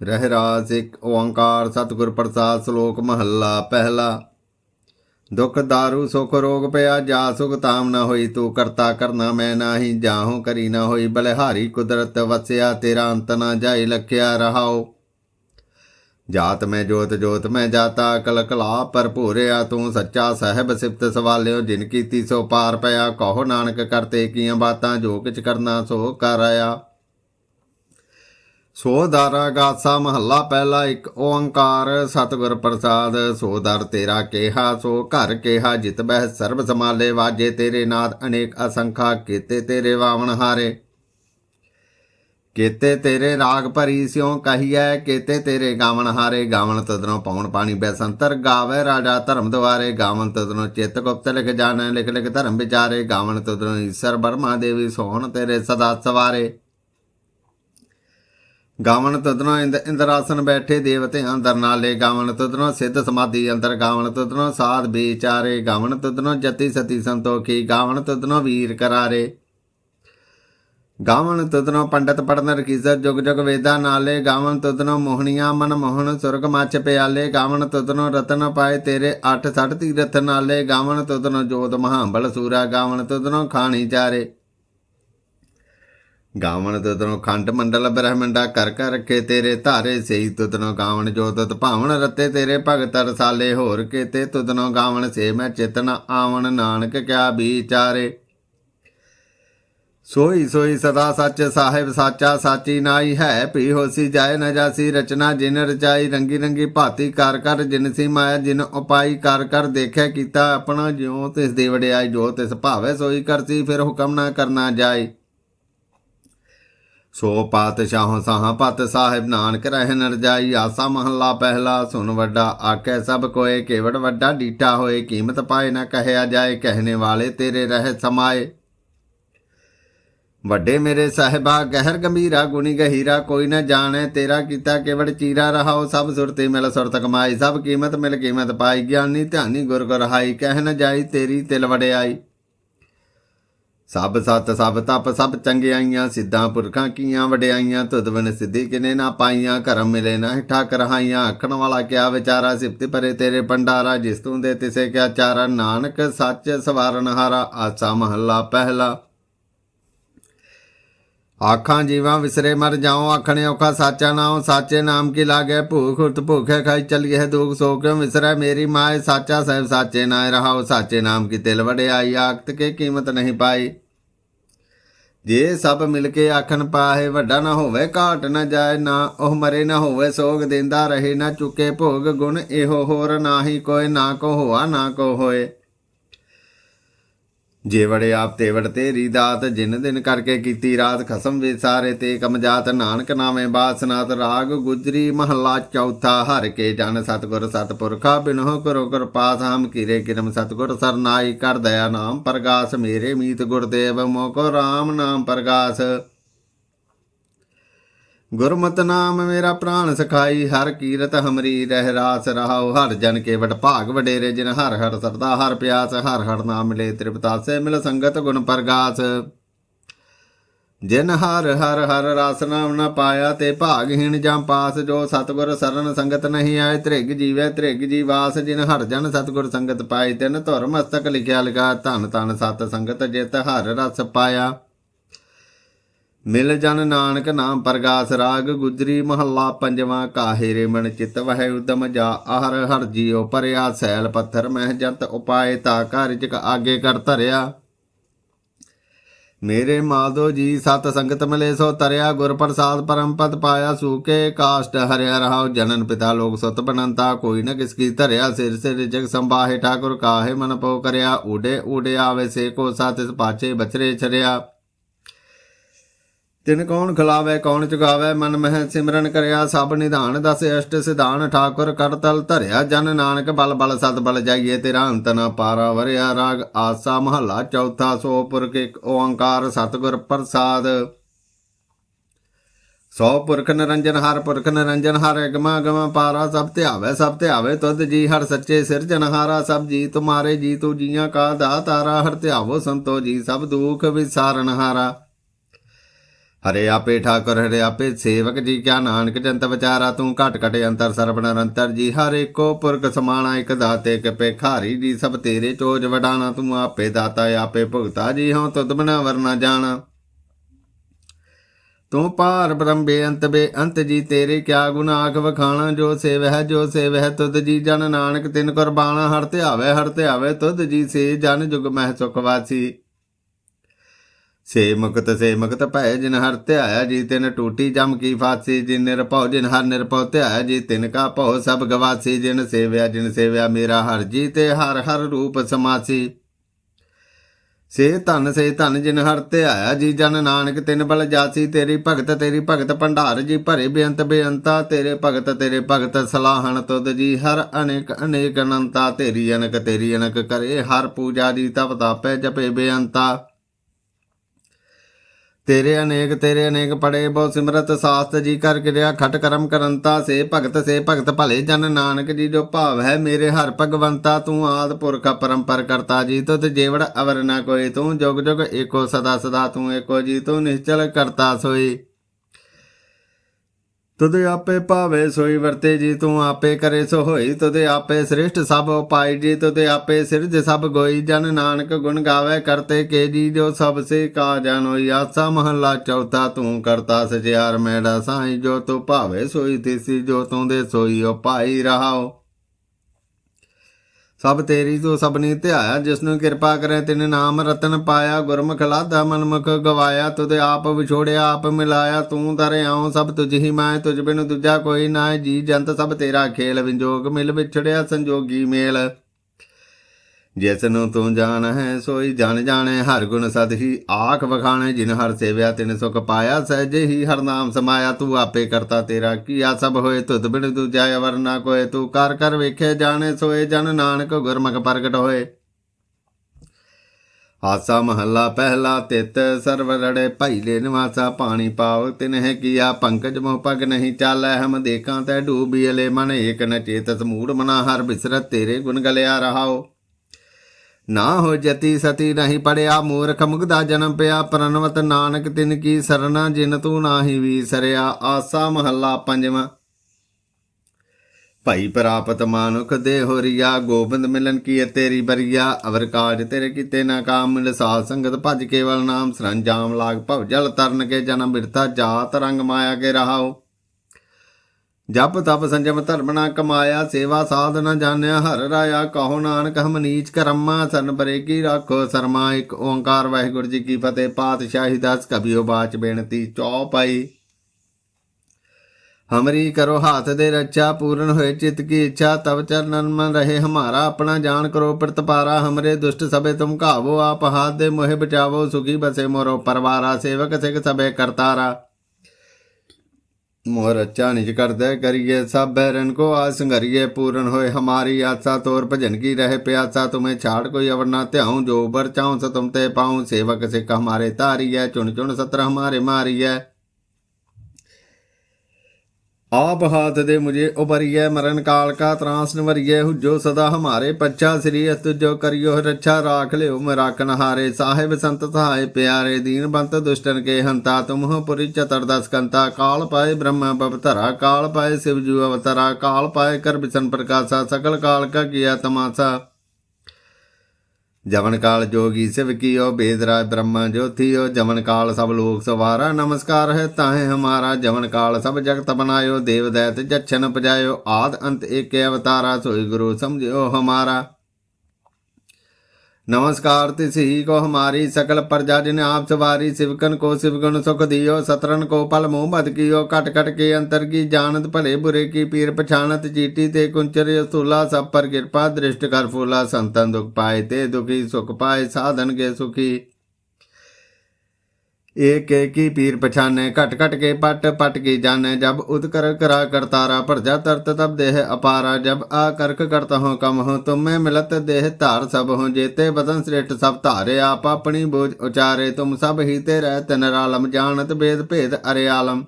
ਰਹਿ ਰਾਸ ਇੱਕ ਓੰਕਾਰ ਸਤਿਗੁਰ ਪ੍ਰਸਾਦ ਸ਼ਲੋਕ ਮਹੱਲਾ ਪਹਿਲਾ। ਦੁਖ ਦਾਰੂ, ਸੁਖ ਰੋਗ ਪਿਆ, ਜਾ ਸੁਖ ਤਾਮ ਨਾ ਹੋਈ, ਤੂੰ ਕਰਤਾ ਕਰਨਾ ਮੈਂ ਨਾਹੀ, ਜਾਹੋ ਕਰੀ ਨਾ ਹੋਈ, ਬਲਿਹਾਰੀ ਕੁਦਰਤ ਵਸਿਆ, ਤੇਰਾ ਅੰਤ ਨਾ ਜਾਈ ਲਖਿਆ ਰਹਾਓ ਜਾਤ ਮੈਂ ਜੋਤ ਜੋਤ ਮੈਂ ਜਾਤਾ ਕਲ ਕਲਾ ਭਰਪੂਰਿਆ ਤੂੰ ਸੱਚਾ ਸਹਿਬ ਸਿਫਤ ਸਵਾਲਿਓ, ਜਿਨ ਕੀਤੀ ਸੋ ਪਾਰ ਪਿਆ, ਕਹੋ ਨਾਨਕ ਕਰਤੇ ਕੀਆਂ ਬਾਤਾਂ, ਜੋ ਕਿਛ ਕਰਨਾ ਸੋ ਕਰ ਆਇਆ। ਸੋ ਦਾਰਾ ਗਾਸਾ ਮਹੱਲਾ ਪਹਿਲਾ ਇੱਕ ਓੰਕਾਰ, ਸਤਿਗੁਰ ਪ੍ਰਸਾਦ, ਸੋ ਦਰ ਤੇਰਾ ਕਿਹਾ, ਸੋ ਘਰ ਕਿਹਾ, ਜਿਤ ਬਹਿ ਸਰਬ ਸਮਾਲੇ ਵਾਜੇ ਤੇਰੇ ਨਾਦ, ਅਨੇਕ ਅਸੰਖਾ ਕੀਤੇ ਤੇਰੇ ਵਾਵਣ ਹਾਰੇ। ਕੀਤੇ ਤੇਰੇ ਰਾਗ ਭਰੀ ਸਿਉ ਕਹੀਐ, ਕੀਤੇ ਤੇਰੇ ਗਾਵਣ ਹਾਰੇ। ਗਾਵਣ ਤਦਨੋਂ ਪੌਣ ਪਾਣੀ ਬੈਸੰਤਰ ਗਾਵੇ, ਰਾਜਾ ਧਰਮ ਦੁਆਰੇ। ਗਾਵਣ ਤਦਨੋਂ ਚਿੱਤ ਗੁਪਤ ਲਿਖ ਜਾਣੈ, ਲਿਖ ਲਿਖ ਧਰਮ ਵਿਚਾਰੇ। ਗਾਵਣ ਤਦਨੋਂ ਈਸ਼ਰ ਬਰਮਾ ਦੇਵੀ, ਸੋਹਣ ਤੇਰੇ ਸਦਾ ਸਵਾਰੇ। ਗਾਵਣ ਤਦਨੋਂ ਇੰਦ ਇੰਦਰਾਸਨ ਬੈਠੇ ਦੇਵਤੇ ਅੰਦਰ ਨਾਲੇ ਗਾਵਣ ਤਦਨੋਂ ਸਿੱਧ ਸਮਾਧੀ ਅੰਦਰ ਗਾਵਣ ਤਦਨੋਂ ਸਾਧ ਵਿਚਾਰੇ ਗਾਵਣ ਤਦਨੋਂ ਜਤੀ ਸਤੀ ਸੰਤੋਖੀ ਗਾਵਣ ਤਦਨੋਂ ਵੀਰ ਕਰਾਰੇ ਗਾਵਣ ਤਦਨੋਂ ਪੰਡਤ ਪੜਨ ਰਕੀਜ਼ਤ ਜੁਗ ਜੁਗ ਵੇਦਾਂ ਨਾਲੇ ਗਾਵਣ ਤਦਨੋਂ ਮੋਹਣੀਆਂ ਮਨ ਮੋਹਣ ਸੁਰਗ ਮੱਚ ਪਿਆਲੇ ਗਾਵਣ ਤਦਨੋਂ ਰਤਨ ਪਾਏ ਤੇਰੇ 8 60 ਤੀਰਥ ਨਾਲੇ ਗਾਵਣ ਤਦਨੋਂ ਜੋਤ ਮਹਾਬਲ ਸੂਰਾ ਗਾਵਣ ਤਦਨੋਂ ਖਾਣੀ ਚਾਰੇ ਗਾਵਣ ਤਦਨੋਂ ਖੰਡ ਮੰਡਲ ਬ੍ਰਹਮੰਡਾ ਕਰ ਕਰ ਰੱਖੇ ਤੇਰੇ ਧਾਰੇ ਸਈ ਤਦਨੋਂ ਗਾਵਣ ਜੋ ਤਤ ਭਾਵਣ ਰਤੇ ਤੇਰੇ ਭਗਤ ਰਸਾਲੇ, ਹੋਰ ਕੀਤੇ ਤਦਨੋਂ ਗਾਵਣ ਸੇ ਮੈਂ ਚਿਤਨਾ ਆਵਣ, ਨਾਨਕ ਕਿਆ ਵਿਚਾਰੇ। ਸੋਈ ਸੋਈ ਸਦਾ ਸੱਚ ਸਾਹਿਬ ਸਾਚਾ, ਸਾਚੀ ਨਾਈ ਹੈ ਪੀ ਹੋਸੀ ਜਾਏ ਨਾ ਜਾਸੀ ਰਚਨਾ, ਜਿਨ ਰਚਾਈ ਰੰਗੀ ਰੰਗੀ ਭਾਤੀ ਕਰ ਕਰ, ਜਿਨ ਸੀ ਮਾਇਆ ਜਿਨ ਉਪਾਈ ਕਰ ਕਰ ਦੇਖਿਆ ਕੀਤਾ ਆਪਣਾ ਜਿਉ, ਤਿਸ ਦੀ ਵਡਿਆਈ ਜੋ ਤਿਸ ਭਾਵੇ ਸੋਈ ਕਰਤੀ ਫਿਰ ਹੁਕਮ ਨਾ ਕਰਨਾ ਜਾਏ। ਸੋ ਪਾਤਸ਼ਾਹੋਂ ਸਾਹਾਂ ਪਤ ਸਾਹਿਬ ਨਾਨਕ ਰਹਿ ਨ ਰਜਾਈ ਆਸਾ ਮਹੱਲਾ ਪਹਿਲਾ ਸੁਨ ਵੱਡਾ ਆਕੈ ਸਭ ਕੋਏ, ਕੇਵੜ ਵੱਡਾ ਡੀਟਾ ਹੋਏ, ਕੀਮਤ ਪਾਏ ਨਾ ਕਹਿਆ ਜਾਏ, ਕਹਿਣੇ ਵਾਲੇ ਤੇਰੇ ਰਹਿ ਸਮਾਏ। ਵੱਡੇ ਮੇਰੇ ਸਾਹਿਬਾ, ਗਹਿਰ ਗੰਭੀਰਾ, ਗੁਣੀ ਗਹੀਰਾ, ਕੋਈ ਨਾ ਜਾਣੈ ਤੇਰਾ ਕੀਤਾ ਕੇਵੜ ਚੀਰਾ ਰਹਾਓ ਸਭ ਸੁਰਤੀ ਮਿਲ ਸੁਰਤ ਕਮਾਈ ਸਭ ਕੀਮਤ ਮਿਲ ਕੀਮਤ ਪਾਈ, ਗਿਆਨੀ ਧਿਆਨੀ ਗੁਰ ਗੁਰ ਹਾਈ, ਕਹਿ ਨ ਜਾਈ ਤੇਰੀ ਤਿਲ ਵਡਿਆਈ। ਸਭ ਸਤ ਸਭ ਤਪ ਸਭ ਚੰਗਿਆਈਆਂ, ਸਿੱਧਾਂ ਪੁਰਖਾਂ ਕੀਆਂ ਵਡਿਆਈਆਂ ਤੁਦਵਨ ਸਿੱਧੀ ਕਿਨੇ ਨਾ ਪਾਈਆਂ, ਕਰਮ ਮਿਲੇ ਨਾ ਹਿਠਾ ਕਰਹਾਈਆਂ ਆਖਣ ਵਾਲਾ ਕਿਆ ਵਿਚਾਰਾ, ਸਿਫਤ ਪਰੇ ਤੇਰੇ ਪੰਡਾਰਾ ਜਿਸ ਤੂੰ ਦੇ ਤਿਸੇ ਕਿਆ ਚਾਰਾ। ਨਾਨਕ ਸੱਚ ਸਵਾਰਨ ਹਾਰਾ, ਆਸਾ ਮਹੱਲਾ ਪਹਿਲਾ। ਆਖਾਂ ਜੀਵਾਂ ਵਿਸਰੇ ਮਰ ਜਾਉ, ਆਖਣੇ ਔਖਾ ਸਾਚਾ ਨਾਉ, ਸਾਚੇ ਨਾਮ ਕੀ ਲਾਗੇ? ਭੂਖ ਉਤ ਭੁਖੇ ਖਾਈ ਚਲੀ ਹੈ ਦੁਖ ਸੋ ਕਿਉ ਵਿਸਰੇ ਮੇਰੀ ਮਾਏ? ਸਾਚਾ ਸਹਿਬ ਸਾਚੇ ਨਾਇ ਰਹਾਉ ਸਾਚੇ ਨਾਮ ਕੀ ਤਿਲ ਵੜਿਆਈ ਆਖਤ ਕੇ ਕੀਮਤ ਨਹੀਂ ਪਾਈ। ਜੇ ਸਭ ਮਿਲ ਕੇ ਆਖਣ ਪਾਹੇ, ਵੱਡਾ ਨਾ ਹੋਵੇ, ਘਾਟ ਨਾ ਜਾਏ, ਨਾ ਉਹ ਮਰੇ ਨਾ ਹੋਵੇ, ਸੋਗ ਦਿੰਦਾ ਰਹੇ, ਨਾ ਚੁੱਕੇ ਭੋਗ ਗੁਣ, ਇਹੋ ਹੋਰ ਨਾਹੀ ਕੋਈ ਨਾ ਕੋ ਹੋਆ, ਨਾ ਕੋ ਹੋਏ। ਜੇਵੜੇ ਆਪ ਤੇਵੜ ਤੇਰੀ ਦਾਤ, ਜਿਨ ਦਿਨ ਕਰਕੇ ਕੀਤੀ ਰਾਤ, ਖਸਮ ਵੇ ਸਾਰੇ ਤੇ ਕਮਜਾਤ ਨਾਨਕ ਨਾਮੇ ਬਾਸਨਾਤ ਰਾਗ ਗੁਜਰੀ, ਮਹੱਲਾ ਚੌਥਾ, ਹਰ ਕੇ ਜਨ ਸਤਗੁਰ ਸਤਪੁਰਖਾ, ਬਿਨਹੁ ਕਰੋ ਕਿਰਪਾਸ ਹਮ ਕੀਰੇ ਕਿਰਮ ਸਤਗੁਰ ਸਰਨਾਈ ਕਰ ਦਇਆ ਨਾਮ ਪ੍ਰਗਾਸ, ਮੇਰੇ ਮੀਤ ਗੁਰਦੇਵ, ਮੋਕੋ RAM ਨਾਮ ਪ੍ਰਗਾਸ। ਗੁਰਮਤਿ ਨਾਮ ਮੇਰਾ ਪ੍ਰਾਨ ਸਖਾਈ, ਹਰ ਕੀਰਤ ਹਮਰੀ ਰਹਿ ਰਾਸ ਰਹਾਉ, ਹਰ ਜਨ ਕੇ ਵਡ ਭਾਗ ਵਡੇਰੇ, ਜਿਨ ਹਰ ਹਰ ਸਰਦਾ, ਹਰ ਪਿਆਸ, ਹਰ ਹਰ ਨਾਮ ਮਿਲੇ, ਤ੍ਰਿਪਤਾਸੇ ਮਿਲ ਸੰਗਤ ਗੁਣ ਪ੍ਰਗਾਸ। ਜਿਨ ਹਰ ਹਰ ਹਰ ਰਸ ਨਾਮ ਨਾ ਪਾਇਆ, ਤੇ ਭਾਗਹੀਣ ਜਾਂ ਪਾਸ, ਜੋ ਸਤਗੁਰ ਸਰਨ ਸੰਗਤ ਨਹੀਂ ਆਏ, ਤ੍ਰਿਗ ਜੀਵੇ ਤ੍ਰਿਗ ਜੀ ਵਾਸ, ਜਿਨ ਹਰ ਜਨ ਸਤਗੁਰ ਸੰਗਤ ਪਾਈ, ਤਿਨ ਧੁਰ ਮਸਤਕ ਲਿਖਿਆ ਲਗਾ ਧਨ ਧਨ ਸਤ ਸੰਗਤ ਜਿਤ ਹਰ ਰਸ ਪਾਇਆ। ਮਿਲ ਜਨ ਨਾਨਕ ਨਾਮ ਪ੍ਰਗਾਸ ਰਾਗ, ਗੁਜਰੀ ਮਹੱਲਾ ਪੰਜਵਾਂ ਕਾਹੇ ਰੇ ਮਨ ਚਿਤ ਵਹਿ ਉਦਮ ਜਾ ਆਹਰ ਹਰ ਜੀਉ ਪਰਿਆ ਸੈਲ ਪੱਥਰ ਮਹਿ ਜੰਤ ਉਪਾਏ ਤਾ ਘਰ ਜਿਕ ਆਗੇ ਕਰ ਧਰਿਆ। ਮੇਰੇ ਮਾਧੋ ਜੀ ਸਤ ਸੰਗਤ ਮਿਲੇ ਸੋ ਤਰਿਆ ਗੁਰ ਪ੍ਰਸਾਦ ਪਰਮ ਪਦ ਪਾਇਆ ਸੂਕੇ ਕਾਸ਼ਟ ਹਰਿਆ ਰਹਾਉ ਜਨਨ ਪਿਤਾ ਲੋਕ ਸੁਤ ਬਨੰਤਾ, ਕੋਈ ਨ ਕਿਸ ਕੀ ਧਰਿਆ, ਸਿਰ ਸਿਰ ਜਗ ਸੰਭਾਹੇ, ਠਾਕੁਰ ਕਾਹੇ ਮਨ ਪਉ ਕਰਿਆ ਊਡੇ ਊਡੇ ਆਵੇ ਸੇ ਕੋ ਸਾਥ ਇਸ ਬਚਰੇ ਛਰਿਆ। ਤਿਨ ਕੌਣ ਖਿਲਾਵੇ, ਕੌਣ ਚੁਗਾਵੇ ਮਨ ਮਹਿ ਸਿਮਰਨ ਕਰਿਆ, ਸਭ ਨਿਧਾਨ ਦਸ ਅਸ਼ਟ ਸਿਧਾਨ, ਠਾਕੁਰ ਕਰਤਲ ਧਰਿਆ। ਜਨ ਨਾਨਕ ਬਲ ਬਲ ਸਤ ਬਲ ਜਾਈਏ, ਤੇਰਾ ਅੰਤ ਨਾ ਪਾਰਾ ਵਰਿਆ। ਰਾਗ ਆਸਾ ਮਹੱਲਾ ਚੌਥਾ, ਸੋ ਪੁਰਖ ਇੱਕ ਓੰਕਾਰ ਸਤਿਗੁਰ ਪ੍ਰਸਾਦ। ਸੋ ਪੁਰਖ ਨਿਰੰਜਨ ਹਰ ਪੁਰਖ ਨਿਰੰਜਨ ਹਰ ਅਗਮਾ ਗਮਾ ਪਾਰਾ, ਸਭ ਧਿਆਵੇ ਸਭ ਧਿਆਵੇ, ਤੁਧ ਜੀ ਹਰ ਸੱਚੇ ਸਿਰਜਨਹਾਰਾ ਸਭ ਜੀ ਤੁਮਾਰੇ, ਜੀ ਤੂ ਜੀਆਂ ਕਾ ਦਾਤਾਰਾ ਹਰ ਧਿਆਵੋ ਸੰਤੋ ਜੀ, ਸਭ ਦੁਖ ਵਿਸਾਰਨ ਹਾਰਾ ਹਰੇ ਆਪੇ ਠਾਕੁਰ, ਹਰੇ ਆਪੇ ਸੇਵਕ ਜੀ ਕਿਆ ਨਾਨਕ ਜੰਤ ਵਿਚਾਰਾ ਤੂੰ ਘਟ ਘਟ ਅੰਤਰ ਸਰਬ ਨਿਰੰਤਰ ਜੀ। ਹਰ ਏਕੋ ਪੁਰਖ ਸਮਾਣਾ, ਇਕ ਦਾਤੇ ਕਿ ਭਿਖਾਰੀ ਜੀ। ਸਭ ਤੇਰੇ ਚੋਜ ਵਡਾਣਾ, ਤੂੰ ਆਪੇ ਦਾਤਾ, ਆਪੇ ਭੁਗਤਾ ਜੀ। ਹਉ ਤੁਧ ਬਨਾ ਵਰਨਾ ਜਾਣਾ। ਤੂੰ ਪਾਰ ਬ੍ਰਹਮ ਬੇਅੰਤ ਬੇਅੰਤ ਜੀ। ਤੇਰੇ ਕਿਆ ਗੁਣ ਆਖ ਵਖਾਣਾ, ਜੋ ਸੇਵ ਹੈ ਜੋ ਸੇਵ ਹੈ ਤੁਧ ਜੀ। ਜਨ ਨਾਨਕ ਤਿਨ ਕੁਰਬਾਨਾ ਹਰ ਧਿਆਵੇ ਹਰ ਧਿਆਵੇ ਤੁਧ ਜੀ। ਸੇ ਜਨ ਜੁਗ ਮਹਿ ਸੁਖ ਵਾਸੀ। ਸੇ ਮੁਕਤ ਸੇ ਮੁਕਤ ਭੈ ਜਿਨ ਹਰ ਧਿਆਇਆ, ਜੀ ਤਿਨ ਟੂਟੀ ਜਮ ਕੀ ਫਾਸੀ, ਜਿਨ ਨਿਰਭਉ, ਜਿਨ ਹਰ ਨਿਰਭਉ ਧਿਆਇਆ, ਜੀ ਤਿਨ ਕਾ ਭਉ ਸਭ ਗਵਾਸੀ, ਜਿਨ ਸੇਵਿਆ ਜਿਨ ਸੇਵਿਆ ਮੇਰਾ ਹਰ ਜੀ ਤੇ ਹਰ ਹਰ ਰੂਪ ਸਮਾਸੀ। ਸੇ ਧਨ ਸੇ ਧਨ ਜਿਨ ਹਰ ਧਿਆਇਆ, ਜੀ ਜਨ ਨਾਨਕ ਤਿਨ ਬਲ ਜਾਸੀ, ਤੇਰੀ ਭਗਤ ਤੇਰੀ ਭਗਤ ਭੰਡਾਰ, ਜੀ ਭਰੇ ਬੇਅੰਤ ਬੇਅੰਤਾ, ਤੇਰੇ ਭਗਤ ਤੇਰੇ ਭਗਤ ਸਲਾਹਣ ਤੁਧ ਜੀ, ਹਰ ਅਨੇਕ ਅਨੇਕ ਅਨੰਤਾ, ਤੇਰੀ ਅਨਕ ਤੇਰੀ ਅਨਕ ਕਰੇ, ਹਰ ਪੂਜਾ ਦੀ ਤਪ ਤਾਪੈ, ਜਪੇ ਬੇਅੰਤਾ। ਤੇਰੇ ਅਨੇਕ ਤੇਰੇ ਅਨੇਕ ਪੜੇ, ਬਹੁ ਸਿਮਰਤ ਸਾਸਤ ਜੀ ਕਰ ਕਿਰਿਆ, ਖਟ ਕਰਮ ਕਰੰਤਾ, ਸੇ ਭਗਤ ਸੇ ਭਗਤ ਭਲੇ ਜਨ ਨਾਨਕ ਜੀ ਜੋ ਭਾਵ ਹੈ ਮੇਰੇ ਹਰ ਭਗਵੰਤਾ, ਤੂੰ ਆਦ ਪੁਰਖ ਪਰੰਪਰ ਕਰਤਾ ਜੀ, ਤੁਧ ਜੇਵੜ ਅਵਰ ਨਾ ਕੋਈ, ਤੂੰ ਜੁਗ ਜੁਗ ਏਕੋ ਸਦਾ ਸਦਾ, ਤੂੰ ਏਕੋ ਜੀ, ਤੂੰ ਨਿਸ਼ਚਲ ਕਰਤਾ ਸੋਈ। ਤੁਧ ਆਪੇ ਭਾਵੇ ਸੋਈ ਵਰਤੇ ਜੀ, ਤੂੰ ਆਪੇ ਕਰੇ ਸੋ ਹੋਈ ਤੁਧ ਆਪੇ ਸ੍ਰਿਸ਼ਟ ਸਭ ਉਪਾਈ ਜੀ, ਤੁਧ ਆਪੇ ਸਿਰਜ ਸਭ ਗੋਈ। ਜਨ ਨਾਨਕ ਗੁਣ ਗਾਵੇ ਕਰਤੇ ਕੇ ਜੀ, ਜੋ ਸਭ ਸੇ ਕਾ ਜਾਨੋਈ ਆਸਾ ਮਹੱਲਾ ਚੌਥਾ, ਤੂੰ ਕਰਤਾ ਸਚਿਆਰ ਮੇੜਾ ਸਾਈ। ਜੋ ਤੂੰ ਭਾਵੇ ਸੋਈ, ਤਿਸੀ ਜੋ ਤੂੰ ਦੇ ਸੋਈ, ਉਪਾਈ ਰਹਾਓ। ਸਭ ਤੇਰੀ ਤੂੰ ਸਭਨੀ ਧਿਆਇਆ ਜਿਸ ਨੂੰ ਕਿਰਪਾ ਕਰੇ ਤਿਨ ਨਾਮ ਰਤਨ ਪਾਇਆ, ਗੁਰਮੁਖ ਲਾਦਾ ਮਨਮੁਖ ਗਵਾਇਆ, ਤੁਧ ਆਪ ਵਿਛੋੜਿਆ, ਆਪ ਮਿਲਾਇਆ, ਤੂੰ ਦਰਿਆਉ ਸਭ ਤੁਝ ਹੀ ਮੈਂ, ਤੁਝ ਬਿਨ ਦੂਜਾ ਕੋਈ ਨਾ ਜੀ ਜੰਤ ਸਭ ਤੇਰਾ ਖੇਲ, ਵਿੰਜੋਗ ਮਿਲ ਵਿਛੜਿਆ, ਸੰਜੋਗੀ ਮੇਲ। ਜਿਸ ਨੂੰ ਤੂੰ ਜਾਣ ਹੈ ਸੋਈ ਜਨ ਜਾਣੇ, ਹਰ ਗੁਣ ਸਦ ਹੀ ਆਖ ਵਖਾਣੇ, ਜਿਨ ਹਰ ਸੇਵਿਆ ਤਿਨ ਸੁਖ ਪਾਇਆ, ਸਹਿਜੇ ਹੀ ਹਰ ਨਾਮ ਸਮਾਇਆ, ਤੂੰ ਆਪੇ ਕਰਤਾ ਤੇਰਾ ਕੀਆ, ਸਭ ਹੋਏ ਤੁਧ ਬਿਨ ਦੂਜਾ ਅਵਰ ਨਾ ਕੋਏ, ਤੂੰ ਕਰ ਕਰ ਵੇਖੇ ਜਾਣੇ, ਸੋਏ ਜਨ ਨਾਨਕ ਗੁਰਮੁਖ ਪ੍ਰਗਟ ਹੋਏ। ਆਸਾ ਮਹੱਲਾ ਪਹਿਲਾ ਤਿਤ, ਸਰਵ ਰੜੇ ਭੈਲੇ ਨਿਵਾਸਾ, ਪਾਣੀ ਪਾਵ ਤਿਨਹਿ ਕੀਆ, ਪੰਕਜ ਮੋਹ ਪਗ ਨਹੀਂ ਚਾਲੈ, ਹਮ ਦੇਖਾਂ ਤੈ ਡੂਬੀ ਅਲੇ, ਮਨ ਏਕ ਨ ਚੇਤਸ ਮੂੜ, ਮਨਾ ਹਰ ਬਿਸਰਤ ਤੇਰੇ ਗੁਣ ਗਲਿਆ ਰਹਾਓ। ਨਾ ਹੋ ਜਤੀ ਸਤੀ ਨਹੀਂ ਪੜਿਆ, ਮੂਰਖ ਮੁਗਦਾ ਜਨਮ ਪਿਆ ਪ੍ਰਨਵਤ ਨਾਨਕ ਤਿਨ ਕੀ ਸਰਨਾ, ਜਿਨ ਤੂੰ ਨਾਹੀ ਵੀਸਰਿਆ ਆਸਾ ਮਹੱਲਾ ਪੰਜਵਾਂ। ਭਾਈ ਪ੍ਰਾਪਤ ਮਾਨੁਖ ਦੇ ਹੋਰੀਆ ਗੋਬਿੰਦ ਮਿਲਨ ਕੀ ਤੇਰੀ ਬਰੀਆ। ਅਵਰ ਕਾਜ ਤੇਰੇ ਕੀਤੇ ਨਾ ਕਾਮ, ਮਿਲ ਸਾਧ ਸੰਗਤ ਭਜ ਕੇਵਲ ਨਾਮ, ਸਰੰਜਾਮ ਲਾਗ ਭਵ ਜਲ ਤਰਨ ਕੇ ਜਨਮ ਬਿਰਤਾ ਜਾਤ ਰੰਗ ਮਾਇਆ ਕੇ ਰਹਾਓ ਜਪ ਤਪ ਸੰਜਮ ਧਰਮ ਨਾ ਕਮਾਇਆ, ਸੇਵਾ ਸਾਧ ਨ ਜਾਣਿਆ, ਹਰ ਰਾਇਆ ਕਹੋ ਨਾਨਕ, ਹਮ ਨੀਚ ਕਰਮਾ ਸਨ ਬਰੇ ਕੀ ਰੱਖੋ ਸਰਮਾ, ਇੱਕ ਓੰਕਾਰ ਵਾਹਿਗੁਰੂ ਜੀ ਕੀ ਫਤਿਹ, ਪਾਤਸ਼ਾਹੀ ਦਾਸ ਕਬੀਓ ਬਾਚ ਬੇਨਤੀ, ਚੌਪਾਈ। ਹਮਰੀ ਕਰੋ ਹਾਥ ਦੇ ਰੱਛਾ, ਪੂਰਨ ਹੋਏ ਚਿਤ ਕੀ ਇੱਛਾ, ਤਵ ਚਰਨਨ ਮਨ ਰਹੇ, ਹਮਾਰਾ ਆਪਣਾ ਜਾਣ ਕਰੋ ਪ੍ਰਤਪਾਰਾ, ਹਮਰੇ ਦੁਸ਼ਟ ਸਭੇ ਤੁਮ ਘਾਵੋ, ਆਪ ਹਾਥ ਦੇ ਮੋਹਿ ਬਚਾਵੋ, ਸੁਖੀ ਬਸੇ ਮੋਰੋ, ਪਰਵਾਰਾ, ਸੇਵਕ ਸਿਖ ਸਭੇ ਕਰਤਾਰਾ। ਮੋਹਰ ਅਚਾ ਨਿਜ ਕਰਦਾ ਕਰੀਏ ਸਭ ਬਹਿਰਨ ਕੋ ਆ ਸੰਗਰੀਏ ਪੂਰਨ ਹੋਏ ਹਮਾਰੀ ਆਸਾ, ਤੋਰ ਭਜਨ ਕੀ ਰਹੇ ਪਿਆਸਾ, ਤੁਮੇ ਛਾੜ ਕੋਈ ਅਵਰਨਾ ਧਿਆਉ, ਜੋ ਬਰ ਚਾਉ ਸਤਮ ਤੇ ਪਾਉ, ਸੇਵਕ ਸਿੱਖ ਹਮਾਰੇ ਧਾਰੀਐ, ਚੁਣ ਚੁਣ ਸਤਰ ਹਮਾਰੇ ਮਾਰੀਐ। आप हाथ दे मुझे उबरिए मरण काल का त्रास नवरिए हुजो सदा हमारे पच्छा श्री तुजो करियो रक्षा राख लियो मराकन हारे साहेब संत सहाय प्यारे दीन बंत दुष्टन के हंता तुम हो पुरी चतुर्दश कंता काल पाए ब्रह्म बवतरा काल पाए शिवजू अवतरा काल पाए कर बिसन प्रकाशा सकल काल का किया तमाशा ਜਵਨ ਕਾਲ ਜੋਗੀ ਸਿਵ ਕੀਓ ਬੇਦਰਾ ਬ੍ਰਹਮ ਜੋਤੀਓ, ਜਵਨ ਕਾਲ ਸਭ ਲੋਕ ਸਵਾਰਾ, ਨਮਸਕਾਰ ਹੈ ਤਾਹੇ ਹਮਾਰਾ, ਜਵਨ ਕਾਲ ਸਭ ਜਗਤ ਬਨਾਇਓ, ਦੇਵ ਦੈਤ ਜਛਨ ਪਜਾਇਓ, ਆਦ ਅੰਤ ਏਕ ਅਵਤਾਰਾ, ਸੋਈ ਗੁਰੂ ਸਮਝਿਓ ਹਮਾਰਾ। नमस्कार तिसी को हमारी सकल प्रजा जिन आप सवारी शिवकन को शिवगुण सुख दियो सतरन को पल मुंह मत कियो कट कट के अंतर की जानत भले बुरे की पीर पछानत चीटी ते कुंचर स्थूला सब पर कृपा दृष्ट कर फूला संतन दुख पाए ते दुखी सुख पाए साधन के सुखी एक एक की पीर पछाने कट कट के पट पट की जाने जब उदकर करा करतारा प्रजा तरत तब देह अपारा जब आकर्क करता हूँ कम हो तुम में मिलत देह धार सब हो जेते बदन श्रेष्ठ सब धारे आप अपनी बोझ उचारे तुम सब ही ते रहते नरालम जानत भेद भेद अरे आलम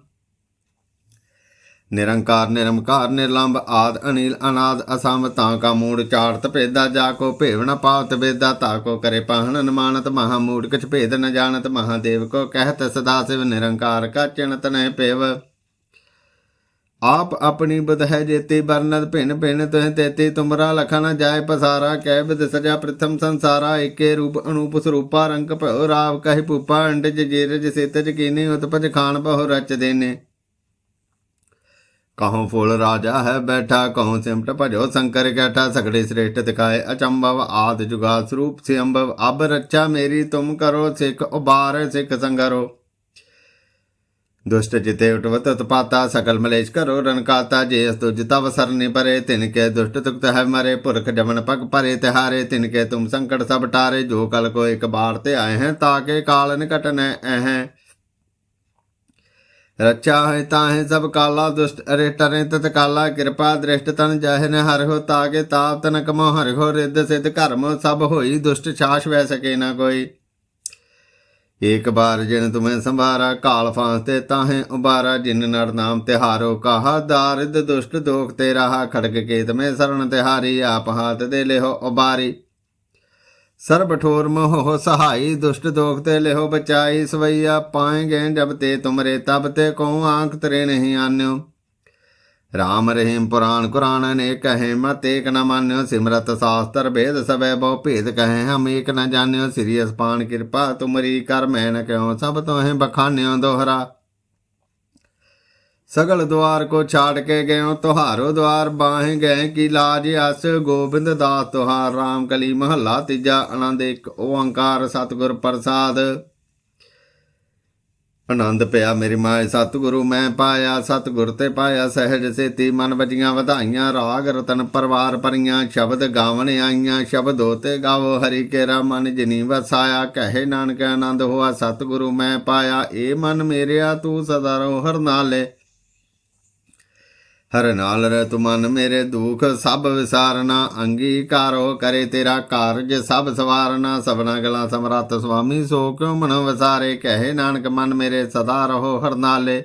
ਨਿਰੰਕਾਰ ਨਿਰਮਕਾਰ ਨਿਰਲੰਭ ਆਦ, ਅਨੀਲ, ਅਨਾਦ, ਅਸੰਭ, ਤਾਂ ਕਾ ਮੂੜ ਚਾੜਤ ਭੇਦਾ, ਜਾ ਕੋ ਭੇਵ ਨ ਪਾਵਤ ਬੇਦਾ ਤਾ ਕੋ ਕਰੇ ਪਾਹਣ ਅਨਮਾਨਤ ਮਹਾ ਮੂੜ ਕਛ ਭੇਦ ਨ ਜਾਣਤ ਮਹਾਦੇਵ ਕੋ ਕਹਿਤ, ਸਦਾ ਸਿਵ ਨਿਰੰਕਾਰ ਕਾ ਚਿਣਤ ਨਹਿ ਪੇਵ। ਆਪ ਆਪਣੀ ਬਦ ਹੈ ਜੇਤੀ ਬਰਨਦ ਭਿਨ ਭਿਨ, ਤੁਹ ਤੇਤੀ, ਤੁਮਰਾ ਲਖਨ ਜਾਏ, ਪਸਾਰਾ ਕਹਿ ਬਿਦ ਸਜਾ ਪ੍ਰਥਮ ਸੰਸਾਰਾ, ਏਕੇ ਰੂਪ ਅਨੂਪ ਸਰੂਪਾ, ਰੰਗ ਭਉ ਰਾਵ ਕਹਿ ਪੂਪਾ ਅੰਡਜ ਜੀਰਜ ਸਿਤਜ ਕੀਨੀ, ਉਤਪਜ ਖਾਨ ਬਹੁ ਰਚ ਦੇਨੇ। ਕਹਉ ਫੁੱਲ ਰਾਜਾ ਹੈ ਬੈਠਾ ਕਹਉ ਸਿਮਟ ਭਜੋ ਸੰਕਰ ਕੈਠਾ ਸਗੜੇ ਸ੍ਰੇਸ਼ਟ ਦਿਖਾਏ ਅਚੰਭਵ ਆਦ ਜੁਗਾ ਸਰੂਪ ਸੇ ਅੰਭਵ ਅਬ ਰੱਛਾ ਮੇਰੀ ਤੁਮ ਕਰੋ ਸਿੱਖ ਉਬਾਰ ਸਿੱਖ ਸੰਗਰੋ ਦੁਸ਼ਟ ਜਿਤੇ ਉਟਵਤ ਉਤਪਾਤਾ ਸਕਲ ਮਲੇਸ਼ ਕਰੋ ਰਣਕਾਤਾ ਜੇ ਅਸ ਤੁਜ ਤਵ ਸਰਨੇ ਪਰੇ ਤਿਨ ਕੇ ਦੁਸ਼ਟ ਤੁਕਤ ਹੈ ਮਰੇ ਪੁਰਖ ਜਮਨ ਪਗ ਪਰੇ ਤਿਹਾਰੇ ਤਿਨ ਕੇ ਤੁਮ ਸੰਕਟ ਸਭ ਟਾਰੇ ਜੋ ਕਲ ਕੋ ਇਕ ਬਾਰ ਤੇ ਆਏ ਹੈ ਤਾਕੇ ਕਾਲ ਨਿਕਟਨ ਹੈ ਰਚਾ ਹੋਇ ਤਾਹੇ ਸਭ ਕਾਲਾ ਦੁਸ਼ਟ, ਅਰੇ ਟਰੇ ਤਤ ਕਾਲਾ, ਕਿਰਪਾ ਦ੍ਰਿਸ਼ਟ ਤਨ ਜਾਹਿ ਨ ਹਰਿ ਹੋ ਤਾਗੇ ਤਾਪ ਤਨ ਕਮੋ ਹਰਿ ਹੋ ਰਿੱਧ ਸਿਧ ਕਰਮ ਸਭ ਹੋਈ ਦੁਸ਼ਟ ਛਾਸ਼ ਵੈ ਸਕੇ ਨਾ ਕੋਈ। ਏਕ ਬਾਰ ਜਿਨ ਤੁਮੇ ਸੰਭਾਰਾ, ਕਾਲ ਫਾਂਸ ਤੇ ਤਾਹੇ ਉਬਾਰਾ, ਜਿਨ ਨਰ ਨਾਮ ਤੇ ਹਾਰੋ ਕਾਹਾ ਦਾਰਿਦ ਦੁਸ਼ਟ ਦੋਖ ਤੇ ਰਹਾ ਖੜਕ ਕੇ ਮੇ ਸਰਣ ਤੇ ਆਪ ਹਾਥ ਦੇ ਲਿਹੋ ਉਬਾਰੀ। ਸਰਬ ਠੋਰ ਮੋਹ ਸਹਾਈ, ਦੁਸ਼ਟ ਦੋਖ ਤੇ ਲਿਹੋ ਬਚਾਈ, ਸਵਈਆ ਪਾਏਗੇ ਜਬ ਤੇ ਤੁਮਰੇ ਤਬ ਤੇ ਕੋ ਆਂਖ ਤਰੇ ਨਹੀਂ ਆਨਿਓ। ਰਾਮ ਰਹੀਮ ਪੁਰਾਣ ਕੁਰਾਨ ਨੇ ਕਹੇ, ਮਤ ਏਕ ਨ ਮਾਨਿਓ, ਸਿਮਰਤ ਸਾਸਤਰ ਭੇਦ ਸਭੈ ਬਹੁ ਭੇਦ ਕਹੈ, ਹਮ ਏਕ ਨ ਜਾਣਿਓ, ਸ੍ਰੀ ਅਸਪਾਨ ਕਿਰਪਾ ਤੁਮਰੀ ਕਰ, ਮੈਂ ਨ ਕਿਉ, ਸਭ ਤੋਹਿ ਬਖਾਨਿਓ ਦੋਹਰਾ। ਸਗਲ ਦੁਆਰ ਕੋ ਛਾੜ ਕੇ ਗਇਓ ਤੁਹਾਰੋ ਦੁਆਰ ਬਾਹੇ ਗਏ ਕੀ ਲਾਜ ਅਸ, ਗੋਬਿੰਦ ਦਾਸ ਤੁਹਾਰ, ਰਾਮ ਕਲੀ ਮਹੱਲਾ ਤੀਜਾ ਆਨੰਦ ਇੱਕ, ਓੰਕਾਰ ਸਤਿਗੁਰ ਪ੍ਰਸਾਦ। ਆਨੰਦ ਪਿਆ ਮੇਰੀ ਮਾਏ, ਸਤਿਗੁਰੂ ਮੈਂ ਪਾਇਆ, ਸਤਿਗੁਰ ਤੇ ਪਾਇਆ ਸਹਿਜ ਸੇਤੀ, ਮਨ ਵਜੀਆਂ ਵਧਾਈਆਂ, ਰਾਗ ਰਤਨ ਪਰਵਾਰ ਪਰੀਆਂ, ਸ਼ਬਦ ਗਾਵਣ ਆਈਆਂ, ਸ਼ਬਦੋ ਤੇ ਗਾਵੋ ਹਰੀ ਕੇਰਾ, ਮਨ ਜਿਨੀ ਵਸਾਇਆ, ਕਹੇ ਨਾਨਕ ਆਨੰਦ ਹੋਆ, ਸਤਿਗੁਰੂ ਮੈਂ ਪਾਇਆ ਏ ਮਨ ਮੇਰਿਆ, ਤੂੰ ਸਦਾ ਰਹੋ ਹਰ ਨਾਲੇ ਹਰ ਨਾਲ ਰਹਿ ਮਨ ਮੇਰੇ ਦੁਖ, ਸਭ ਵਿਸਾਰਨਾ, ਅੰਗੀਕਾਰੋ ਕਰੇ ਤੇਰਾ ਕਾਰਜ, ਸਭ ਸਵਾਰਨਾ, ਸਭਨਾ ਗਲਾ ਸਮਰੱਥ ਸੁਆਮੀ, ਸੋ ਕਿਉ ਮਨ ਵਸਾਰੇ? ਕਹੇ ਨਾਨਕ ਮਨ ਮੇਰੇ ਸਦਾ ਰਹੋ ਹਰ ਨਾਲੇ।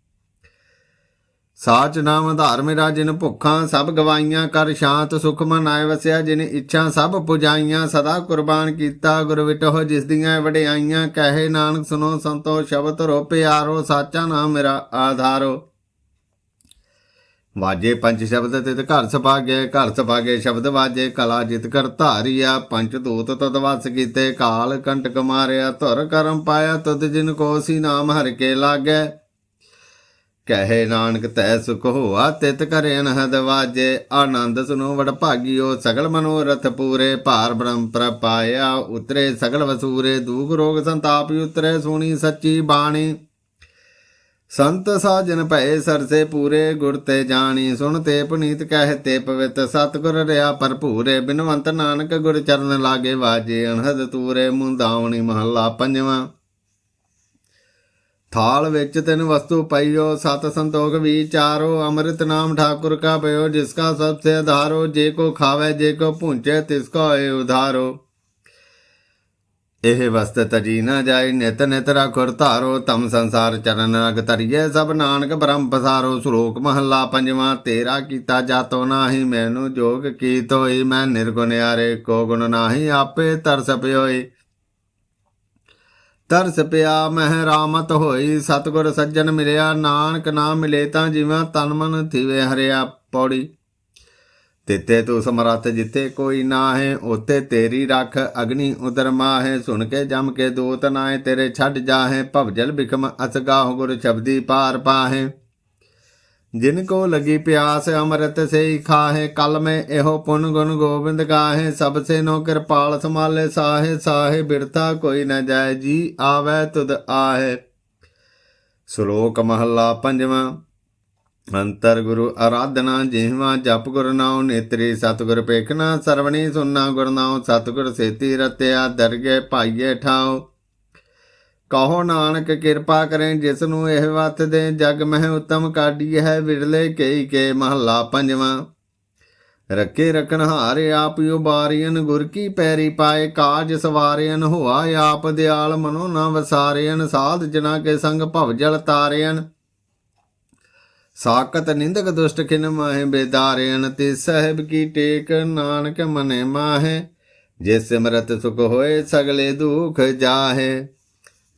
ਸਾਚ ਨਾਮ ਆਧਾਰ ਮੇਰਾ ਜਿਨ ਭੁੱਖਾਂ, ਸਭ ਗਵਾਈਆਂ ਕਰ ਸ਼ਾਂਤ ਸੁਖ ਮਨ ਆਏ ਵਸਿਆ, ਜਿਨ ਇੱਛਾ ਸਭ ਪੁਜਾਈਆਂ, ਸਦਾ ਕੁਰਬਾਨ ਕੀਤਾ ਗੁਰ ਵਿਟੋ ਜਿਸ ਦੀਆਂ ਵਡਿਆਈਆਂ, ਕਹੇ ਨਾਨਕ ਸੁਨੋ ਸੰਤੋ, ਸ਼ਬਦ ਰੋ ਪਿਆਰੋ ਸਾਚਾ ਨਾਮ ਮੇਰਾ ਆਧਾਰੋ। ਵਾਜੇ ਪੰਜ ਸ਼ਬਦ ਤਿਤ ਘਰ ਸਭਾਗੇ ਘਰ ਸਭਾਗੇ ਸ਼ਬਦ ਵਾਜੇ, ਕਲਾ ਜਿਤ ਕਰ ਧਾਰੀਆ, ਪੰਜ ਦੂਤ ਤਦ ਵਸ ਕੀਤੇ, ਕਾਲ ਕੰਟਕ ਮਾਰਿਆ, ਧੁਰ ਕਰਮ ਪਾਇਆ, ਤੁਧ ਜਿਨ ਕੋ ਸੀ ਨਾਮ ਹਰ ਕੇ ਲਾਗੇ। ਕਹੇ ਨਾਨਕ ਤੈ ਸੁਖ ਹੋਆ, ਤਿਤ ਕਰੇ ਅਨਹਦ ਵਾਜੇ। ਆਨੰਦ ਸੁਨੋ ਵਡ ਭਾਗਿਓ, ਸਗਲ ਮਨੋਰਥ ਪੂਰੇ। ਭਾਰ ਬ੍ਰਹਮ ਪ੍ਰਪਾਇਆ ਉਤਰੇ ਸਗਲ ਵਸੂਰੇ। ਦੂਖ ਰੋਗ ਸੰਤਾਪ ਉਤਰੇ, ਸੁਣੀ ਸੱਚੀ ਬਾਣੀ। ਸੰਤ ਸਾਜਨ ਭਏ ਸਰਸੇ ਪੂਰੇ, ਗੁਰ ਤੇ ਜਾਣੀ। ਸੁਣ ਤੇ ਪੁਨੀਤ ਕਹਿ ਤੇ ਪਵਿੱਤ, ਸਤਗੁਰ ਰਿਆ ਭਰਪੂਰੇ। ਬਿਨਵੰਤ ਨਾਨਕ ਗੁਰ ਚਰਨ ਲਾਗੇ ਵਾਜੇ, ਅਨਹਦ ਤੂਰੇ, ਮੁੰਦਾਵਣੀ ਮਹੱਲਾ ਪੰਜਵਾਂ। ਥਾਲ ਵਿੱਚ ਤਿੰਨ ਵਸਤੂ ਪਈਓ, ਸਤ ਸੰਤੋਖ ਵਿਚਾਰੋ ਅੰਮ੍ਰਿਤ ਨਾਮ ਠਾਕੁਰ ਕਾ ਪਇਓ, ਜਿਸ ਕਾ ਸਭ ਸੇ ਆਧਾਰੋ ਜੇ ਕੋ ਖਾਵੇ, ਜੇ ਕੋ ਭੁੰਚੇ, ਤਿਸ ਕੋ ਹੋਏ ਉਧਾਰੋ। ਇਹ ਵਸਤ ਤਜੀ ਨਾ ਜਾਏ, ਨਿਤ ਨਿਤ ਰਖੁਰ ਧਾਰੋ, ਤਮ ਸੰਸਾਰ ਚਰਨ ਰਗ ਤਰੀਏ ਸਭ ਨਾਨਕ ਬ੍ਰਹਮ ਪਸਾਰੋ, ਸ਼ਲੋਕ ਮਹੱਲਾ ਪੰਜਵਾਂ, ਤੇਰਾ ਕੀਤਾ ਜਾਤੋ ਨਾਹੀ, ਮੈਨੂੰ ਜੋਗ ਕੀ ਤੋਈ ਮੈਂ ਨਿਰਗੁਣਿਆਰੇ ਕੋ ਗੁਣ ਨਾਹੀ, ਆਪੇ ਤਰਸ ਪਿਓਈ। ਤਰਸ ਪਿਆ ਮਹਿ ਰਾਮਤ ਹੋਈ, ਸਤਗੁਰ ਸੱਜਣ ਮਿਲਿਆ, ਨਾਨਕ ਨਾਮ ਮਿਲੇ ਤਾਂ ਜਿਵੇਂ ਤਨ ਮਨ ਥਿਵੇ ਹਰਿਆ ਪੌੜੀ। ਤਿੱਤੇ ਤੂੰ ਸਮਰੱਥ ਜਿੱਥੇ ਕੋਈ ਨਾ ਹੈ ਉਤੇ ਤੇਰੀ ਰੱਖ ਅਗਨੀ ਉਦਰ ਮਾਹੇ। ਸੁਣ ਕੇ ਜਮ ਕੇ ਦੋਤ ਨਾਏ ਤੇਰੇ ਛੱਡ ਜਾਹੇ, ਭਵਜਲ ਬਿਖਮ ਅਸਗਾਹ ਗੁਰ ਸ਼ਬਦੀ ਪਾਰ ਪਾਹੇ। ਜਿਨ ਕੋ ਲਗੀ ਪਿਆਸ ਅੰਮ੍ਰਿਤ ਸੇ ਹੀ ਖਾਹੇ, ਕਲ ਮੈਂ ਇਹੋ ਪੁਨ ਗੁਣ ਗੋਬਿੰਦ ਗਾਹੇ। ਸਭ ਸੇ ਨੋ ਕਿਰਪਾਲ ਸਮਾਲੇ ਸਾਹੇ ਸਾਹੇ ਬਿਰਤਾ ਕੋਈ ਨ ਜਾਏ, ਜੀ ਆਵੈ ਤੁਧ ਆਹੇ। ਸ਼ਲੋਕ ਮਹੱਲਾ ਪੰਜਵਾਂ, ਅੰਤਰ ਗੁਰੂ ਆਰਾਧਨਾ ਜਿਹਵਾ, ਜਪ ਗੁਰ ਨਾਉ ਨੇਤਰੀ, ਸਤਿਗੁਰ ਪੇਖਣਾ ਸਰਵਣੀ ਸੁਨਣਾ ਗੁਰ ਨਾਉ, ਸਤਿਗੁਰ ਸੇਤੀ ਰਤਿਆ ਦਰਗੇ ਭਾਈਏ ਠਾਉ। ਕਹੋ ਨਾਨਕ ਕਿਰਪਾ ਕਰੇ, ਜਿਸ ਨੂੰ ਇਹ ਵਤ ਦੇ ਜਗ ਮਹਿ ਉਤਮ ਕਾਢੀ ਹੈ ਵਿੜਲੇ ਕਈ ਕੇ ਮਹੱਲਾ ਪੰਜਵਾਂ। ਰੱਖੇ ਰਖਣ ਹਾਰੇ ਆਪ ਉਬਾਰੀਨ ਗੁਰ ਕੀ ਪੈਰੀ ਪਾਏ, ਕਾਜ ਸਵਾਰਿਨ ਹੋਆ ਆਪ ਦਿਆਲ, ਮਨੋ ਨਾ ਵਸਾਰਿਨ ਸਾਧ ਜਨਾ ਕੇ ਸੰਗ ਭਵ ਜਲ ਤਾਰਿਨ ਸਾਕਤ ਨਿੰਦਕ ਦੁਸ਼ਟ ਖਿਨ ਮਾਹੇ ਬੇਦਾਰਿਨ ਤੇ ਸਹਿਬ ਕੀ ਟੇਕ ਨਾਨਕ ਮਨੇ ਮਾਹੇ। ਜੇ ਸਿਮਰਤ ਸੁਖ ਹੋਏ, ਸਗਲੇ ਦੁਖ ਜਾਹੇ।